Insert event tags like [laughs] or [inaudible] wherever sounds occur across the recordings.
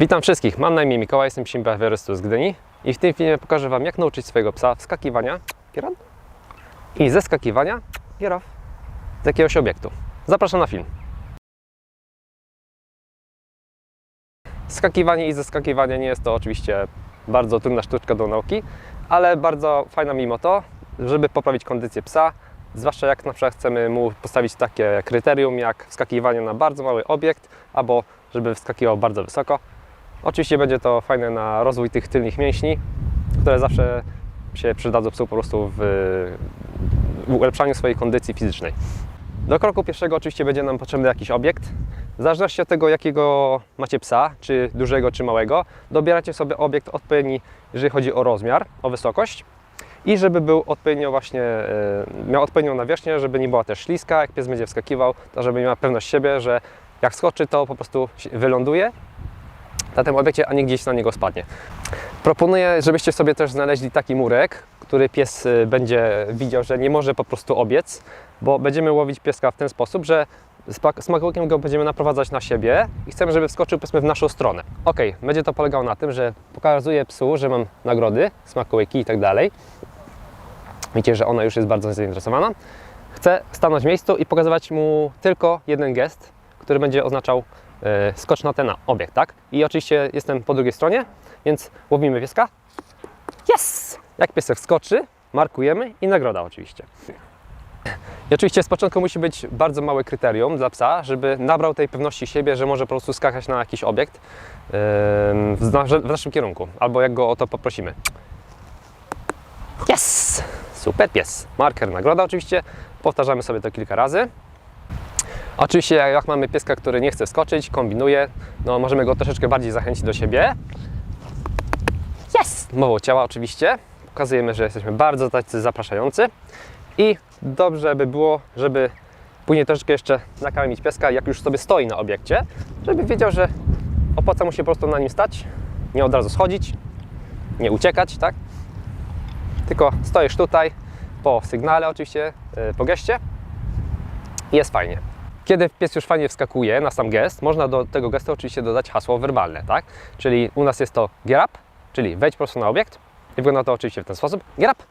Witam wszystkich, mam na imię Mikołaj, jestem psim behawiorystu z Gdyni i w tym filmie pokażę Wam jak nauczyć swojego psa wskakiwania kieran i zeskakiwania kierów z jakiegoś obiektu. Zapraszam na film. Skakiwanie i zeskakiwanie nie jest to oczywiście bardzo trudna sztuczka do nauki, ale bardzo fajna mimo to, żeby poprawić kondycję psa, zwłaszcza jak na przykład chcemy mu postawić takie kryterium jak wskakiwanie na bardzo mały obiekt albo żeby wskakiwał bardzo wysoko. Oczywiście będzie to fajne na rozwój tych tylnych mięśni, które zawsze się przydadzą psu po prostu w, w ulepszaniu swojej kondycji fizycznej. Do kroku pierwszego oczywiście będzie nam potrzebny jakiś obiekt. W zależności od tego, jakiego macie psa, czy dużego, czy małego, dobieracie sobie obiekt odpowiedni, jeżeli chodzi o rozmiar, o wysokość i żeby był odpowiednio właśnie, e, miał odpowiednią nawierzchnię, żeby nie była też śliska, jak pies będzie wskakiwał, to żeby miał pewność siebie, że jak skoczy, to po prostu wyląduje na tym obiekcie, a nie gdzieś na niego spadnie. Proponuję, żebyście sobie też znaleźli taki murek, który pies y, będzie widział, że nie może po prostu obiec, bo będziemy łowić pieska w ten sposób, że smakołykiem go będziemy naprowadzać na siebie i chcemy, żeby wskoczył powiedzmy w naszą stronę. Ok, będzie to polegało na tym, że pokazuję psu, że mam nagrody, smakołyki i tak dalej. Widzicie, że ona już jest bardzo zainteresowana. Chcę stanąć w miejscu i pokazywać mu tylko jeden gest, który będzie oznaczał e, skocz na ten obiekt, tak? I oczywiście jestem po drugiej stronie, więc łowimy pieska. Yes! Jak piesek skoczy, markujemy i nagroda oczywiście. I oczywiście z początku musi być bardzo małe kryterium dla psa, żeby nabrał tej pewności siebie, że może po prostu skakać na jakiś obiekt w naszym kierunku, albo jak go o to poprosimy. Yes! Super pies. Marker, nagroda oczywiście. Powtarzamy sobie to kilka razy. Oczywiście jak, mamy pieska, który nie chce skoczyć, kombinuje, no możemy go troszeczkę bardziej zachęcić do siebie. Yes! Mową ciała oczywiście. Pokazujemy, że jesteśmy bardzo tacy zapraszający. I dobrze by było, żeby później troszeczkę jeszcze nakarmić pieska, jak już sobie stoi na obiekcie, żeby wiedział, że opłaca mu się po prostu na nim stać, nie od razu schodzić, nie uciekać, tak? Tylko stoisz tutaj, po sygnale oczywiście, yy, po geście i jest fajnie. Kiedy pies już fajnie wskakuje na sam gest, można do tego gestu oczywiście dodać hasło werbalne, tak? Czyli u nas jest to get up, czyli wejdź po prostu na obiekt i wygląda to oczywiście w ten sposób. Get up!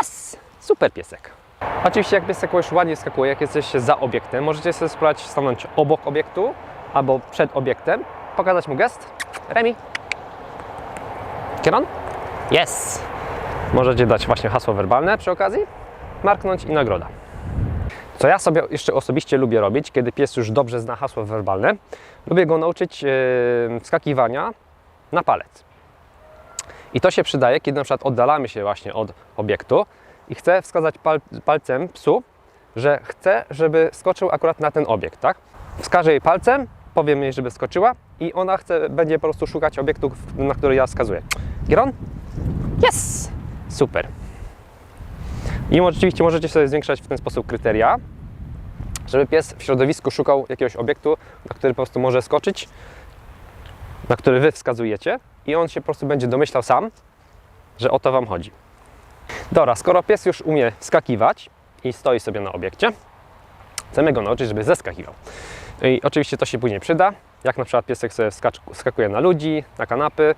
Yes! Super piesek. Oczywiście jak piesek już ładnie skakuje, jak jesteście za obiektem, możecie sobie spróbować stanąć obok obiektu albo przed obiektem, pokazać mu gest. Remi. Kieron? Yes! Możecie dać właśnie hasło werbalne przy okazji, marknąć i nagroda. Co ja sobie jeszcze osobiście lubię robić, kiedy pies już dobrze zna hasło werbalne, lubię go nauczyć yy, wskakiwania na palec. I to się przydaje, kiedy na przykład oddalamy się właśnie od obiektu i chcę wskazać pal palcem psu, że chcę, żeby skoczył akurat na ten obiekt, tak? Wskażę jej palcem, powiem jej, żeby skoczyła i ona chce, będzie po prostu szukać obiektu, na który ja wskazuję. Giron? Yes! Super. I oczywiście możecie sobie zwiększać w ten sposób kryteria, żeby pies w środowisku szukał jakiegoś obiektu, na który po prostu może skoczyć, na który Wy wskazujecie i on się po prostu będzie domyślał sam, że o to Wam chodzi. Dobra, skoro pies już umie skakiwać i stoi sobie na obiekcie, chcemy go nauczyć, żeby zeskakiwał. I oczywiście to się później przyda, jak na przykład piesek sobie skakuje na ludzi, na kanapy,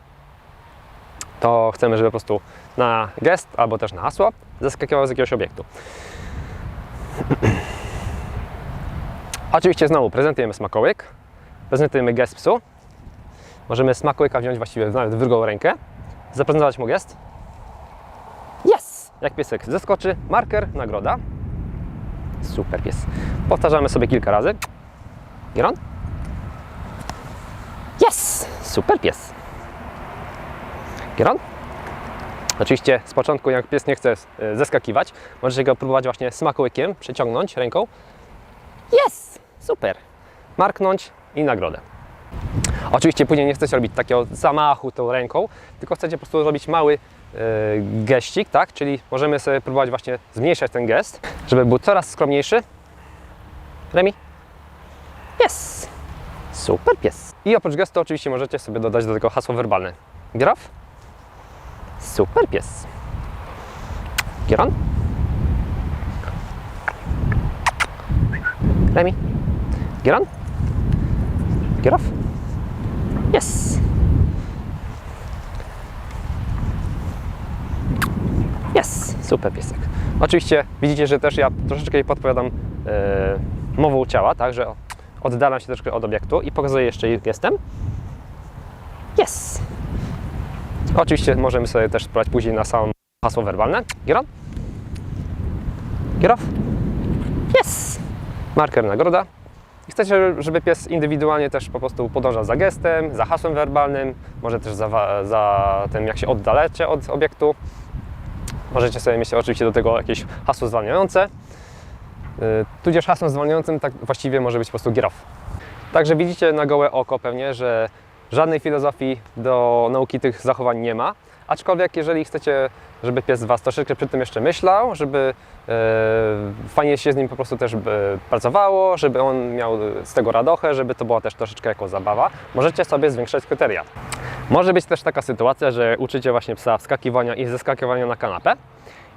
to chcemy, żeby po prostu na gest albo też na hasło zeskakiwał z jakiegoś obiektu. [clears throat] Oczywiście znowu prezentujemy smakołyk, prezentujemy gest psu. Możemy smakołyka wziąć właściwie nawet w drugą rękę, zaprezentować mu gest. Yes! Jak piesek zeskoczy, marker, nagroda. Super pies. Powtarzamy sobie kilka razy. Giron? Yes! Super pies. Giron? Oczywiście z początku, jak pies nie chce e, zeskakiwać, możecie go próbować właśnie smakołykiem przeciągnąć ręką. Jest! Super! Marknąć i nagrodę. Oczywiście później nie chcecie robić takiego zamachu tą ręką, tylko chcecie po prostu robić mały e, geścik, tak? Czyli możemy sobie próbować właśnie zmniejszać ten gest, żeby był coraz skromniejszy. Remi? Jest! Super pies! I oprócz gestu oczywiście możecie sobie dodać do tego hasło werbalne. Graf? Super pies. Kieron? Remi? Get on. Get off. Yes. Yes. Super piesek. Oczywiście widzicie, że też ja troszeczkę jej podpowiadam yy, mową ciała, tak, że oddalam się troszkę od obiektu i pokazuję jeszcze gestem. Yes. Oczywiście możemy sobie też spróbować później na samą hasło werbalne. Get on. Get off. Yes. Marker nagroda. I chcecie, żeby pies indywidualnie też po prostu podążał za gestem, za hasłem werbalnym, może też za, za tym, jak się oddalacie od obiektu. Możecie sobie mieć oczywiście do tego jakieś hasło zwalniające. Yy, tudzież hasłem zwalniającym tak właściwie może być po prostu off. Także widzicie na gołe oko pewnie, że żadnej filozofii do nauki tych zachowań nie ma. Aczkolwiek jeżeli chcecie, żeby pies Was troszeczkę przy tym jeszcze myślał, żeby e, fajnie się z nim po prostu też e, pracowało, żeby on miał z tego radochę, żeby to była też troszeczkę jako zabawa, możecie sobie zwiększać kryteria. Może być też taka sytuacja, że uczycie właśnie psa wskakiwania i zeskakiwania na kanapę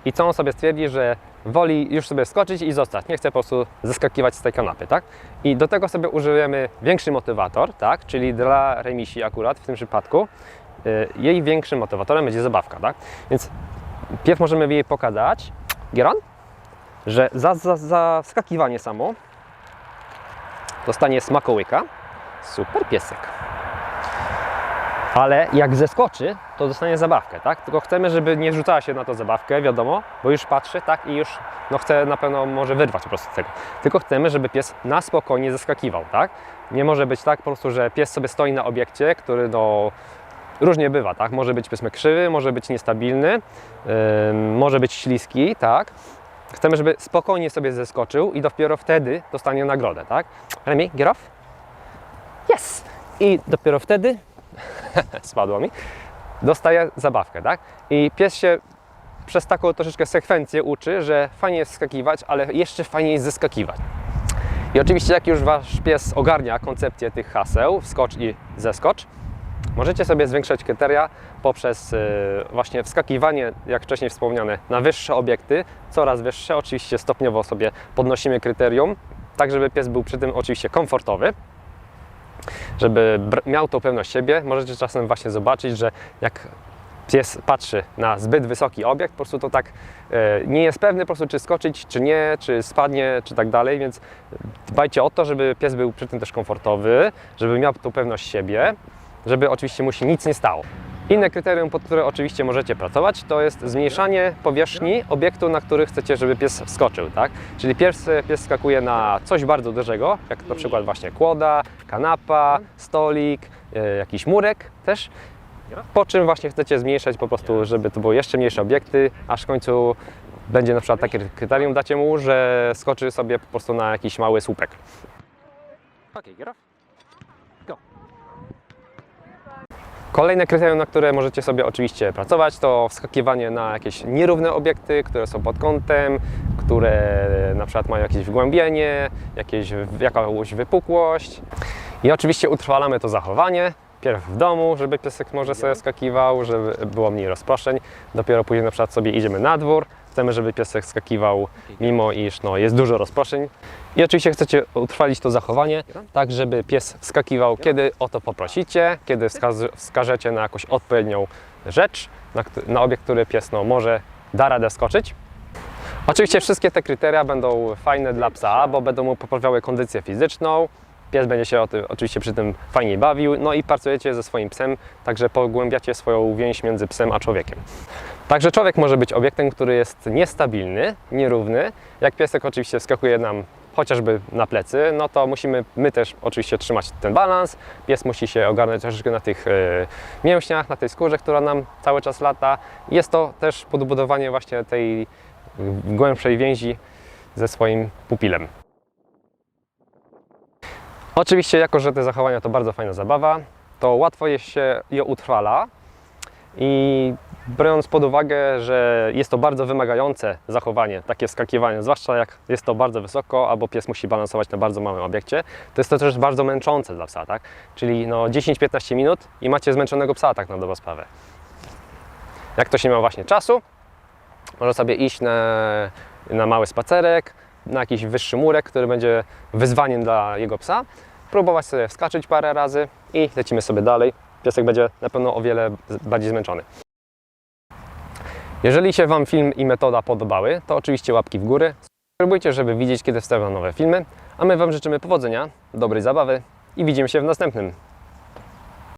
i co on sobie stwierdzi, że woli już sobie skoczyć i zostać, nie chce po prostu zeskakiwać z tej kanapy, tak? I do tego sobie użyjemy większy motywator, tak? Czyli dla remisi akurat w tym przypadku y, jej większym motywatorem będzie zabawka, tak? Więc pierw możemy jej pokazać, Gieron, że za, za, za wskakiwanie samo dostanie smakołyka. Super piesek. Ale jak zeskoczy, to dostanie zabawkę, tak? Tylko chcemy, żeby nie rzucała się na to zabawkę, wiadomo, bo już patrzy, tak? I już no, chce na pewno może wyrwać po prostu tego. Tylko chcemy, żeby pies na spokojnie zeskakiwał, tak? Nie może być tak po prostu, że pies sobie stoi na obiekcie, który no różnie bywa, tak? Może być powiedzmy krzywy, może być niestabilny, ym, może być śliski, tak? Chcemy, żeby spokojnie sobie zeskoczył i dopiero wtedy dostanie nagrodę, tak? Remi, get off. Yes! I dopiero wtedy [laughs] spadło mi, dostaje zabawkę, tak? I pies się przez taką troszeczkę sekwencję uczy, że fajnie jest skakiwać, ale jeszcze fajniej jest zeskakiwać. I oczywiście jak już Wasz pies ogarnia koncepcję tych haseł, wskocz i zeskocz, możecie sobie zwiększać kryteria poprzez y, właśnie wskakiwanie, jak wcześniej wspomniane, na wyższe obiekty, coraz wyższe, oczywiście stopniowo sobie podnosimy kryterium, tak żeby pies był przy tym oczywiście komfortowy, żeby miał tą pewność siebie. Możecie czasem właśnie zobaczyć, że jak pies patrzy na zbyt wysoki obiekt, po prostu to tak e, nie jest pewny po prostu czy skoczyć, czy nie, czy spadnie, czy tak dalej, więc dbajcie o to, żeby pies był przy tym też komfortowy, żeby miał tą pewność siebie, żeby oczywiście mu się nic nie stało. Inne kryterium, pod które oczywiście możecie pracować, to jest zmniejszanie powierzchni obiektu, na który chcecie, żeby pies wskoczył, tak? Czyli pierwszy pies skakuje na coś bardzo dużego, jak na przykład właśnie kłoda, kanapa, stolik, e, jakiś murek też. Po czym właśnie chcecie zmniejszać po prostu, żeby to były jeszcze mniejsze obiekty, aż w końcu będzie na przykład takie kryterium dacie mu, że skoczy sobie po prostu na jakiś mały słupek. Okay. Kolejne kryterium, na które możecie sobie oczywiście pracować, to wskakiwanie na jakieś nierówne obiekty, które są pod kątem, które na przykład mają jakieś wgłębienie, jakieś, jakąś wypukłość. I oczywiście utrwalamy to zachowanie. Pierw w domu, żeby piesek może sobie skakiwał, żeby było mniej rozproszeń. Dopiero później na przykład sobie idziemy na dwór. Chcemy, żeby piesek skakiwał, mimo iż no, jest dużo rozproszeń. I oczywiście chcecie utrwalić to zachowanie, tak żeby pies skakiwał, kiedy o to poprosicie, kiedy wskażecie na jakąś odpowiednią rzecz, na, na obiekt, który pies no, może da radę skoczyć. Oczywiście wszystkie te kryteria będą fajne dla psa, bo będą mu poprawiały kondycję fizyczną. Pies będzie się tym, oczywiście przy tym fajniej bawił, no i pracujecie ze swoim psem, także pogłębiacie swoją więź między psem a człowiekiem. Także człowiek może być obiektem, który jest niestabilny, nierówny. Jak piesek oczywiście wskakuje nam chociażby na plecy, no to musimy my też oczywiście trzymać ten balans. Pies musi się ogarnąć troszeczkę na tych e, mięśniach, na tej skórze, która nam cały czas lata. Jest to też podbudowanie właśnie tej głębszej więzi ze swoim pupilem. Oczywiście, jako że te zachowania to bardzo fajna zabawa, to łatwo je się je utrwala i biorąc pod uwagę, że jest to bardzo wymagające zachowanie, takie skakiwanie, zwłaszcza jak jest to bardzo wysoko, albo pies musi balansować na bardzo małym obiekcie, to jest to też bardzo męczące dla psa, tak? Czyli no 10-15 minut i macie zmęczonego psa tak na dobrą sprawę. Jak ktoś nie ma właśnie czasu, może sobie iść na, na mały spacerek, na jakiś wyższy murek, który będzie wyzwaniem dla jego psa, próbować sobie wskoczyć parę razy i lecimy sobie dalej. Piesek będzie na pewno o wiele bardziej zmęczony. Jeżeli się Wam film i metoda podobały, to oczywiście łapki w górę. Subskrybujcie, żeby widzieć, kiedy wstawiam nowe filmy. A my Wam życzymy powodzenia, dobrej zabawy i widzimy się w następnym.